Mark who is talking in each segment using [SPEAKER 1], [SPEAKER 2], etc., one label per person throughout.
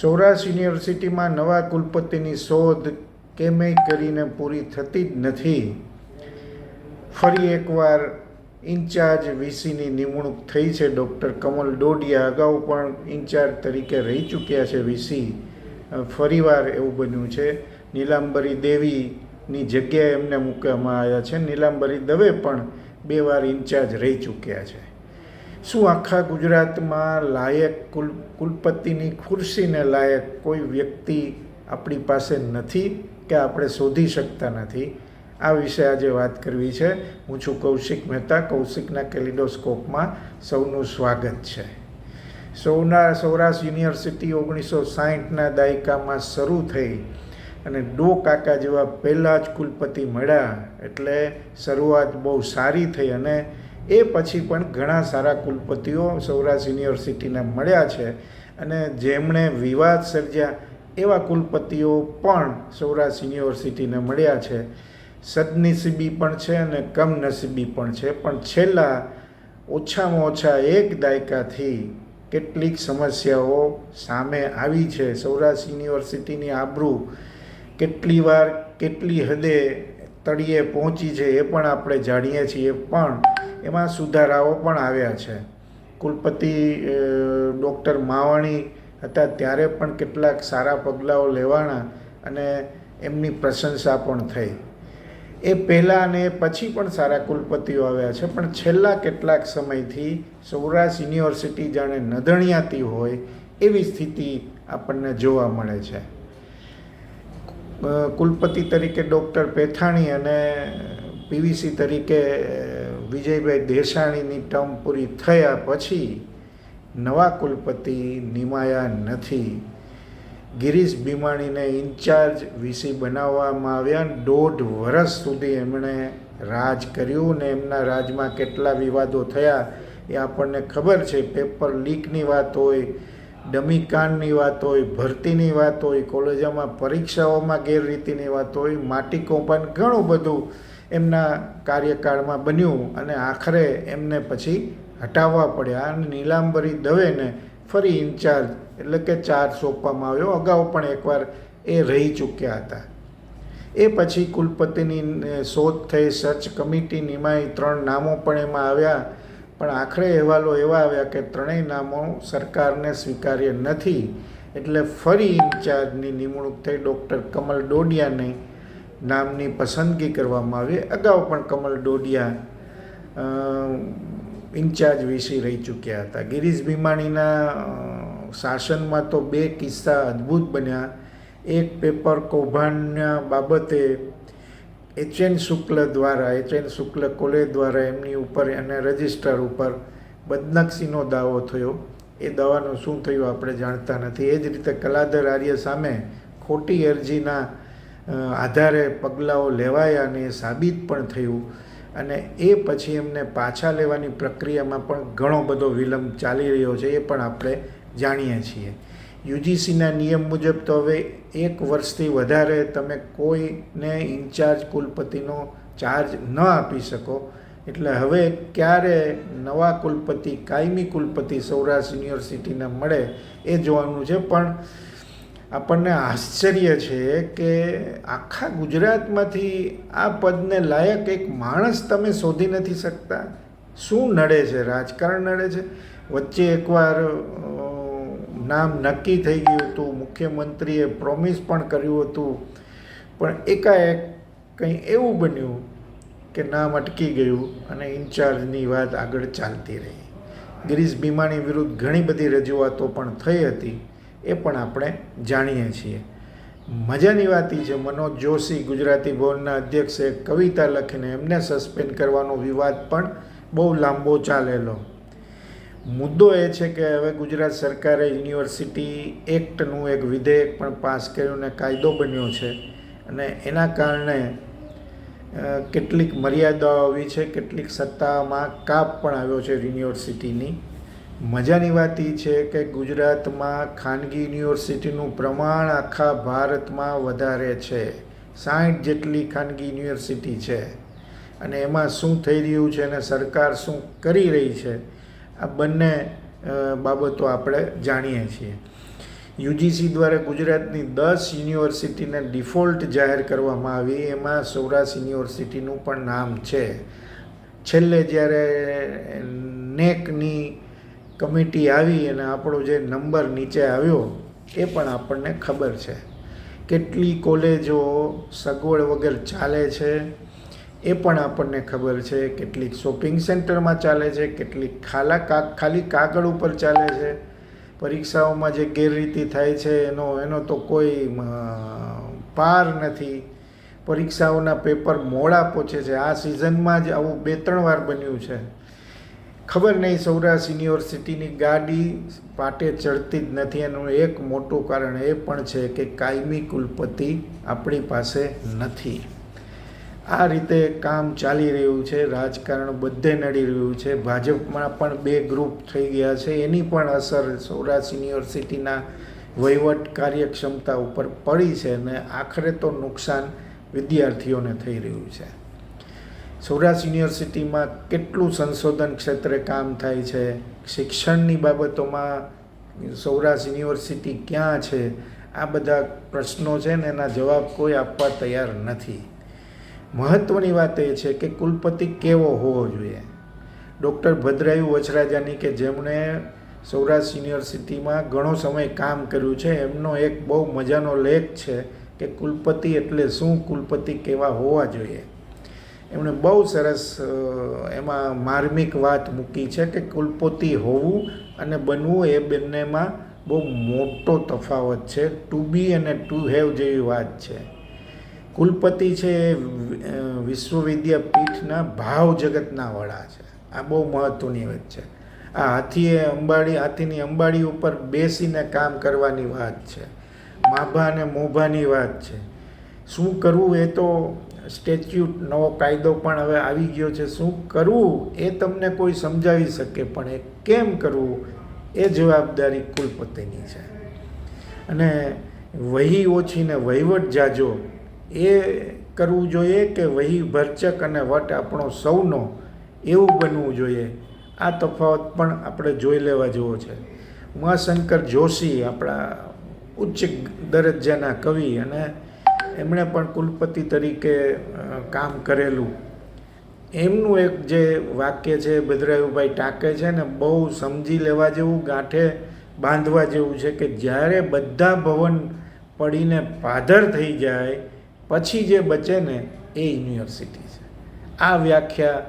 [SPEAKER 1] સૌરાષ્ટ્ર યુનિવર્સિટીમાં નવા કુલપતિની શોધ કેમેય કરીને પૂરી થતી જ નથી. ફરી એકવાર ઇન્ચાર્જ વીસીની નિમણૂક થઈ છે ડૉક્ટર કમલ ડોડિયા. અગાઉ પણ ઇન્ચાર્જ તરીકે રહી ચૂક્યા છે વીસી. ફરીવાર એવું બન્યું છે. નીલાંબરી દેવીની જગ્યાએ એમને મૂકવામાં આવ્યા છે. નીલાંબરી દવે પણ બે વાર ઇન્ચાર્જ રહી ચૂક્યા છે. શું આખા ગુજરાતમાં લાયક કુલ, કુલપતિની ખુરશીને લાયક કોઈ વ્યક્તિ આપણી પાસે નથી કે આપણે શોધી શકતા નથી? આ વિશે આજે વાત કરવી છે. હું છું કૌશિક મહેતા. કૌશિકના કેલિડોસ્કોપમાં સૌનું સ્વાગત છે. સૌના, સૌરાષ્ટ્ર યુનિવર્સિટી ઓગણીસો સાહીઠના દાયકામાં શરૂ થઈ અને ડો કાકા જેવા પહેલાં જ કુલપતિ મળ્યા એટલે શરૂઆત બહુ સારી થઈ અને એ પછી પણ ઘણા સારા કુલપતિઓ સૌરાષ્ટ્ર યુનિવર્સિટીને મળ્યા છે અને જેમણે વિવાદ સર્જ્યા એવા કુલપતિઓ પણ સૌરાષ્ટ્ર યુનિવર્સિટીને મળ્યા છે. સદનસીબી પણ છે અને કમનસીબી પણ છે. પણ છેલ્લા ઓછામાં ઓછા એક દાયકાથી કેટલીક સમસ્યાઓ સામે આવી છે. સૌરાષ્ટ્ર યુનિવર્સિટીની આબરૂ કેટલી વાર કેટલી હદે તળિયે પહોંચી છે એ પણ આપણે જાણીએ છીએ. પણ એમાં સુધારાઓ પણ આવ્યા છે. કુલપતિ ડૉક્ટર માવાણી હતા ત્યારે પણ કેટલાક સારા પગલાઓ લેવાના અને એમની પ્રશંસા પણ થઈ. એ પહેલાં અને પછી પણ સારા કુલપતિઓ આવ્યા છે, પણ છેલ્લા કેટલાક સમયથી સૌરાષ્ટ્ર યુનિવર્સિટી જાણે નદણિયાતી હોય એવી સ્થિતિ આપણને જોવા મળે છે. કુલપતિ તરીકે ડૉક્ટર પેથાણી અને પીવીસી તરીકે વિજયભાઈ દેસાણીની ટર્મ પૂરી થયા પછી નવા કુલપતિ નિમાયા નથી. ગિરીશ ભીમાણીને ઇન્ચાર્જ વીસી બનાવવામાં આવ્યા. દોઢ વર્ષ સુધી એમણે રાજ કર્યું ને એમના રાજમાં કેટલા વિવાદો થયા એ આપણને ખબર છે. પેપર લીકની વાત હોય, ડમીકાંડની વાત હોય, ભરતીની વાત હોય, કોલેજોમાં પરીક્ષાઓમાં ગેરરીતિની વાત હોય, માટી કૌભાંડ ઘણું બધું એમના કાર્યકાળમાં બન્યું અને આખરે એમને પછી હટાવવા પડ્યા અને નીલાંબરી દવેને ફરી ઇન્ચાર્જ એટલે કે ચાર્જ સોંપવામાં આવ્યો. અગાઉ પણ એકવાર એ રહી ચૂક્યા હતા. એ પછી કુલપતિની શોધ થઈ, સર્ચ કમિટી નિમાય ત્રણ નામો પણ એમાં આવ્યા. પણ આખરે અહેવાલો એવા આવ્યા કે ત્રણેય નામો સરકારને સ્વીકાર્ય નથી. એટલે ફરી ઇન્ચાર્જની નિમણૂક થઈ ડૉક્ટર કમલ ડોડિયાની નામની પસંદગી કરવામાં આવી. અગાઉ પણ કમલ ડોડિયા ઇન્ચાર્જ વીસી રહી ચૂક્યા હતા. ગિરીશ ભીમાણીના શાસનમાં તો બે કિસ્સા અદ્ભુત બન્યા. એક પેપર કૌભાંડના બાબતે એચ એન શુક્લ દ્વારા એચ એન શુક્લ કોલેજ દ્વારા એમની ઉપર અને રજિસ્ટર ઉપર બદનક્ષીનો દાવો થયો. એ દાવાનું શું થયું આપણે જાણતા નથી. એ જ રીતે કલાધર આર્ય સામે ખોટી અરજીના આધારે પગલાઓ લેવાયા અને એ સાબિત પણ થયું. અને એ પછી એમને પાછા લેવાની પ્રક્રિયામાં પણ ઘણો બધો વિલંબ ચાલી રહ્યો છે, એ પણ આપણે જાણીએ છીએ. યુજીસીના નિયમ મુજબ તો હવે એક વર્ષથી વધારે તમે કોઈને ઇન્ચાર્જ કુલપતિનો ચાર્જ ન આપી શકો. એટલે હવે ક્યારે નવા કુલપતિ, કાયમી કુલપતિ સૌરાષ્ટ્ર યુનિવર્સિટીને મળે એ જોવાનું છે. પણ આપણને આશ્ચર્ય છે કે આખા ગુજરાતમાંથી આ પદને લાયક એક માણસ તમે શોધી નથી શકતા. શું નડે છે? રાજકારણ નડે છે? વચ્ચે એકવાર નામ નક્કી થઈ ગયું હતું. મુખ્યમંત્રીએ પ્રોમિસ પણ કર્યું હતું. પણ એકાએક કંઈ એવું બન્યું કે નામ અટકી ગયું અને ઇન્ચાર્જની વાત આગળ ચાલતી રહી. ગિરીશ ભીમાણી વિરુદ્ધ ઘણી બધી રજૂઆતો પણ થઈ હતી. એ પણ આપણે જાણીએ છીએ. મજાની વાત એ છે, મનોજ જોશી ગુજરાતી ભવનના અધ્યક્ષે કવિતા લખીને એમને સસ્પેન્ડ કરવાનો વિવાદ પણ બહુ લાંબો ચાલેલો. મુદ્દો એ છે કે હવે ગુજરાત સરકારે યુનિવર્સિટી એક્ટનું એક વિધેયક પણ પાસ કર્યું ને કાયદો બન્યો છે અને એના કારણે કેટલીક મર્યાદાઓ આવી છે, કેટલીક સત્તામાં કાપ પણ આવ્યો છે યુનિવર્સિટીની. મજાની વાત એ છે કે ગુજરાતમાં ખાનગી યુનિવર્સિટીનું પ્રમાણ આખા ભારતમાં વધારે છે. સાઠ જેટલી ખાનગી યુનિવર્સિટી છે. અને એમાં શું થઈ રહ્યું છે અને સરકાર શું કરી રહી છે, આ બંને બાબતો આપણે જાણીએ છીએ. યુજીસી દ્વારા ગુજરાતની દસ યુનિવર્સિટીને ડિફોલ્ટ જાહેર કરવામાં આવી, એમાં સૌરાષ્ટ્ર યુનિવર્સિટીનું પણ નામ છે. છેલ્લે જ્યારે નેકની કમિટી આવી અને આપણો જે નંબર નીચે આવ્યો, એ પણ આપણને ખબર છે. કેટલી કોલેજો સગવડ વગર ચાલે છે, એ પણ આપણને ખબર છે. કેટલીક શોપિંગ સેન્ટરમાં ચાલે છે, કેટલીક ખાલા કા, ખાલી કાગળ ઉપર ચાલે છે. પરીક્ષાઓમાં જે ગેરરીતિ થાય છે, એનો એનો તો કોઈ પાર નથી. પરીક્ષાઓના પેપર મોડા પહોંચે છે. આ સિઝનમાં જ આવું બે, ત્રણ વાર બન્યું છે. ખબર નહીં સૌરાષ્ટ્ર યુનિવર્સિટીની ગાડી પાટે ચડતી જ નથી. એનું એક મોટું કારણ એ પણ છે કે કાયમી કુલપતિ આપણી પાસે નથી. આ રીતે કામ ચાલી રહ્યું છે, રાજકારણ બધે નડી રહ્યું છે. ભાજપમાં પણ બે ગ્રુપ થઈ ગયા છે. એની પણ અસર સૌરાષ્ટ્ર યુનિવર્સિટીના વહીવટ કાર્યક્ષમતા ઉપર પડી છે અને આખરે તો નુકસાન વિદ્યાર્થીઓને થઈ રહ્યું છે. સૌરાષ્ટ્ર યુનિવર્સિટીમાં કેટલું સંશોધન ક્ષેત્રે કામ થાય છે? શિક્ષણની બાબતોમાં સૌરાષ્ટ્ર યુનિવર્સિટી ક્યાં છે? આ બધા પ્રશ્નો છે ને એના જવાબ કોઈ આપવા તૈયાર નથી. મહત્ત્વની વાત એ છે કે કુલપતિ કેવો હોવો જોઈએ? ડૉક્ટર ભદ્રાયુ વચરાજાની કે જેમણે સૌરાષ્ટ્ર યુનિવર્સિટીમાં ઘણો સમય કામ કર્યું છે, એમનો એક બહુ મજાનો લેખ છે કે કુલપતિ એટલે શું? કુલપતિ કેવા હોવા જોઈએ? એમણે બહુ સરસ એમાં માર્મિક વાત મૂકી છે કે કુલપતિ હોવું અને બનવું એ બંનેમાં બહુ મોટો તફાવત છે. ટુ બી અને ટુ હેવ જેવી વાત છે. કુલપતિ છે એ વિશ્વવિદ્યાપીઠના ભાવ જગતના વડા છે. આ બહુ મહત્ત્વની વાત છે. આ હાથીએ અંબાડી, હાથીની અંબાડી ઉપર બેસીને કામ કરવાની વાત છે. માભા અને મોભાની વાત છે. શું કરવું એ તો સ્ટેચ્યુટ નવો કાયદો પણ હવે આવી ગયો છે. શું કરવું એ તમને કોઈ સમજાવી શકે, પણ એ કેમ કરવું એ જવાબદારી કુલપતિની છે. અને વહી ઓછી ને વહીવટ જાજો. એ કરવું જોઈએ કે વહી ભરચક અને વટ આપણો સૌનો? એવું બનવું જોઈએ. આ તફાવત પણ આપણે જોઈ લેવા જેવો છે. ઉમાશંકર જોશી આપણા ઉચ્ચ દરજ્જાના કવિ અને એમણે પણ કુલપતિ તરીકે કામ કરેલું. એમનું એક જે વાક્ય છે ભદ્રાયુભાઈ ટાંકે છે ને, બહુ સમજી લેવા જેવું, ગાંઠે બાંધવા જેવું છે કે જ્યારે બધા ભવન પડીને પાધર થઈ જાય, પછી જે બચે ને એ યુનિવર્સિટી છે. આ વ્યાખ્યા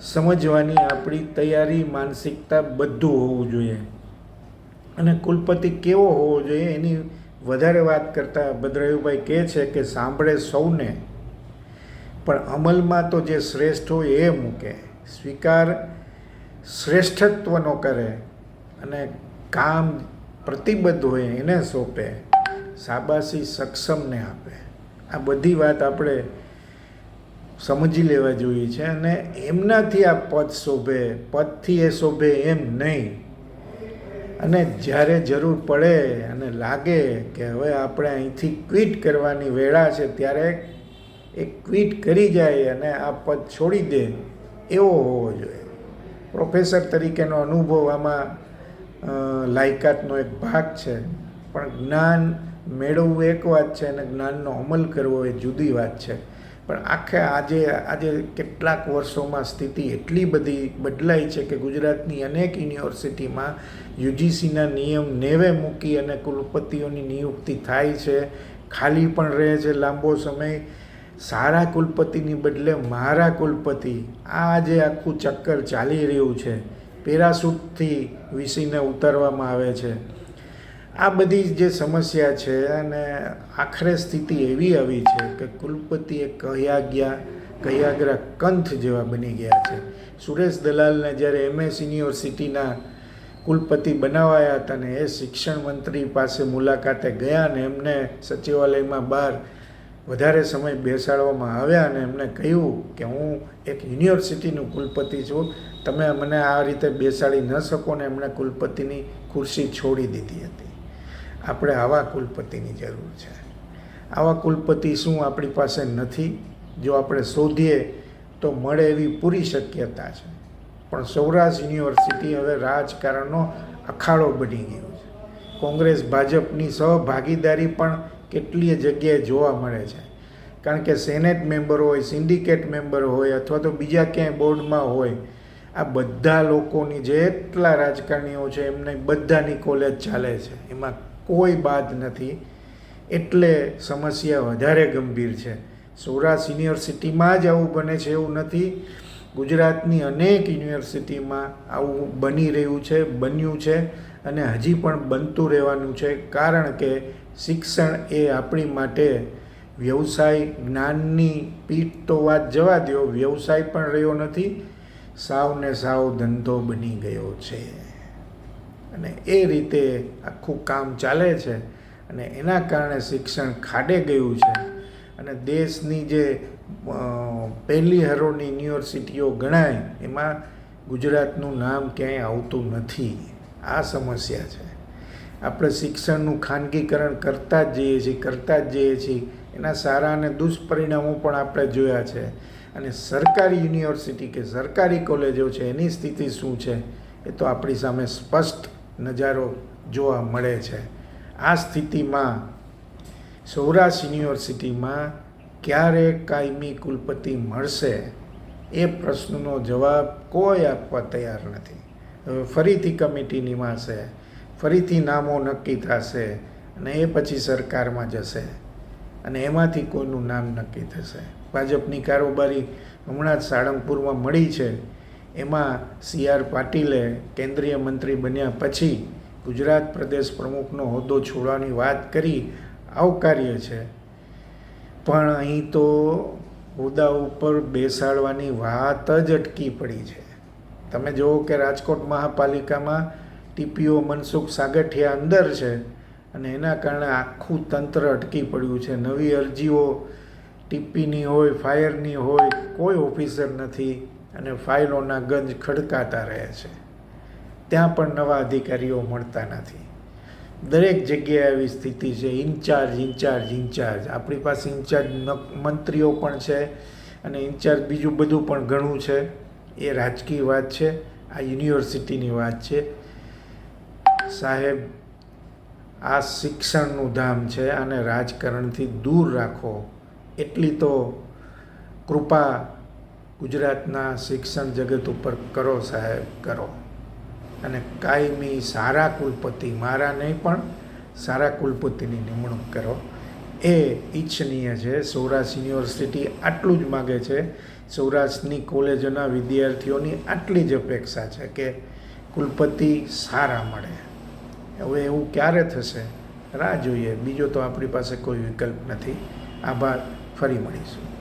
[SPEAKER 1] સમજવાની આપણી તૈયારી, માનસિકતા બધું હોવું જોઈએ. અને કુલપતિ કેવો હોવો જોઈએ એની વધારે વાત કરતાં ભદ્રાયુભાઈ કહે છે કે સાંભળે સૌને, પણ અમલમાં તો જે શ્રેષ્ઠ હોય એ મૂકે. સ્વીકાર શ્રેષ્ઠત્વનો કરે અને કામ પ્રતિબદ્ધ હોય એને સોંપે, શાબાશી સક્ષમને આપે. આ બધી વાત આપણે સમજી લેવા જોઈએ છે અને એમનાથી આ પદ શોભે, પદથી એ શોભે એમ નહીં. અને જ્યારે જરૂર પડે અને લાગે કે હવે આપણે અહીંથી ક્વિટ કરવાની વેળા છે, ત્યારે એ ક્વિટ કરી જાય અને આ પદ છોડી દે, એવો હોવો જોઈએ. પ્રોફેસર તરીકેનો અનુભવ આમાં લાયકાતનો એક ભાગ છે. પણ જ્ઞાન મેળવવું એક વાત છે અને જ્ઞાનનો અમલ કરવો એ જુદી વાત છે. પણ આખે આજે આજે કેટલાક વર્ષોમાં સ્થિતિ એટલી બધી બદલાઈ છે કે ગુજરાતની અનેક યુનિવર્સિટીમાં યુજીસીના નિયમ નેવે મૂકી અને કુલપતિઓની નિયુક્તિ થાય છે, ખાલી પણ રહે છે લાંબો સમય. સારા કુલપતિની બદલે મારા કુલપતિ. આ જે આખું ચક્કર ચાલી રહ્યું છે. પેરાસૂટથી વીસીને ઉતારવામાં આવે છે. આ બધી જે સમસ્યા છે અને આખરે સ્થિતિ એવી આવી છે કે કુલપતિ એ કહ્યા ગયા કહ્યાગ્રા કંથ જેવા બની ગયા છે. સુરેશ દલાલને જ્યારે એમએસ યુનિવર્સિટીના કુલપતિ બનાવાયા હતા ને એ શિક્ષણ મંત્રી પાસે મુલાકાતે ગયા ને એમને સચિવાલયમાં બહાર વધારે સમય બેસાડવામાં આવ્યા અને એમણે કહ્યું કે હું એક યુનિવર્સિટીનું કુલપતિ છું, તમે મને આ રીતે બેસાડી ન શકો ને એમણે કુલપતિની ખુરશી છોડી દીધી હતી. આપણે આવા કુલપતિની જરૂર છે. આવા કુલપતિ શું આપણી પાસે નથી? જો આપણે શોધીએ તો મળે એવી પૂરી શક્યતા છે. પણ સૌરાષ્ટ્ર યુનિવર્સિટી હવે રાજકારણનો અખાડો બની ગયો છે. કોંગ્રેસ ભાજપની સહભાગીદારી પણ કેટલીય જગ્યાએ જોવા મળે છે. કારણ કે સેનેટ મેમ્બર હોય, સિન્ડિકેટ મેમ્બર હોય અથવા તો બીજા ક્યાંય બોર્ડમાં હોય, આ બધા લોકોની જેટલા રાજકારણીઓ છે, એમને બધાની કોલેજ ચાલે છે. એમાં કોઈ બાદ નથી. એટલે સમસ્યા વધારે ગંભીર છે. સૌરાષ્ટ્ર યુનિવર્સિટીમાં જ આવું બને છે એવું નથી. ગુજરાતની અનેક યુનિવર્સિટીમાં આવું બની રહ્યું છે, બન્યું છે અને હજી પણ બનતું રહેવાનું છે. કારણ કે શિક્ષણ એ આપણી માટે વ્યવસાય જ્ઞાનની પીઠ તો વાત જવા દો વ્યવસાય પણ રહ્યો નથી. સાવ ને સાવ ધંધો બની ગયો છે. અને એ રીતે આખું કામ ચાલે છે અને એના કારણે શિક્ષણ ખાડે ગયું છે. અને દેશની જે પહેલી હરોળની યુનિવર્સિટીઓ ગણાય, એમાં ગુજરાતનું નામ ક્યાંય આવતું નથી. આ સમસ્યા છે. આપણે શિક્ષણનું ખાનગીકરણ કરતા જ જઈએ છીએ, કરતા જ જઈએ છીએ. એના સારા અને દુષ્પરિણામો પણ આપણે જોયા છે. અને સરકારી યુનિવર્સિટી કે સરકારી કોલેજો છે, એની સ્થિતિ શું છે, એ તો આપણી સામે સ્પષ્ટ નજારો જોવા મળે છે. આ સ્થિતિમાં સૌરાષ્ટ્ર યુનિવર્સિટીમાં ક્યારે કાયમી કુલપતિ મળશે એ પ્રશ્નનો જવાબ કોઈ આપવા તૈયાર નથી. હવે ફરીથી કમિટી નિમાશે, ફરીથી નામો નક્કી થશે અને એ પછી સરકારમાં જશે અને એમાંથી કોઈનું નામ નક્કી થશે. ભાજપની કારોબારી હમણાં જ સાળંગપુરમાં મળી છે. એમાં સી આર પાટીલે કેન્દ્રીય મંત્રી બન્યા પછી ગુજરાત પ્રદેશ પ્રમુખનો હોદ્દો છોડવાની વાત કરી. આવકાર્ય છે. પણ અહીં તો હોદ્દા ઉપર બેસાડવાની વાત જ અટકી પડી છે. તમે જુઓ કે રાજકોટ મહાપાલિકામાં ટીપીઓ મનસુખ સાગઠિયા અંદર છે અને એના કારણે આખું તંત્ર અટકી પડ્યું છે. નવી અરજીઓ ટીપીની હોય, ફાયરની હોય, કોઈ ઓફિસર નથી. અને ફાઇલોના ગંજ ખડકાતા રહે છે. ત્યાં પણ નવા અધિકારીઓ મળતા નથી. દરેક જગ્યાએ આવી સ્થિતિ છે. Incharge incharge incharge. આપણી પાસે ઇન્ચાર્જ મંત્રીઓ પણ છે અને ઇન્ચાર્જ બીજું બધું પણ ઘણું છે. એ રાજકીય વાત છે. આ યુનિવર્સિટીની વાત છે. સાહેબ, આ શિક્ષણનું ધામ છે અને રાજકારણથી દૂર રાખો. એટલી તો કૃપા ગુજરાતના શિક્ષણ જગત ઉપર કરો સાહેબ, કરો. અને કાયમી સારા કુલપતિ મારા નહીં પણ સારા કુલપતિની નિમણૂક કરો. એ ઈચ્છનીય છે. સૌરાષ્ટ્ર યુનિવર્સિટી આટલું જ માગે છે. સૌરાષ્ટ્રની કોલેજોના વિદ્યાર્થીઓની આટલી જ અપેક્ષા છે કે કુલપતિ સારા મળે. હવે એવું ક્યારે થશે? રાહ જોઈએ. બીજો તો આપણી પાસે કોઈ વિકલ્પ નથી. આભાર. ફરી મળીશું.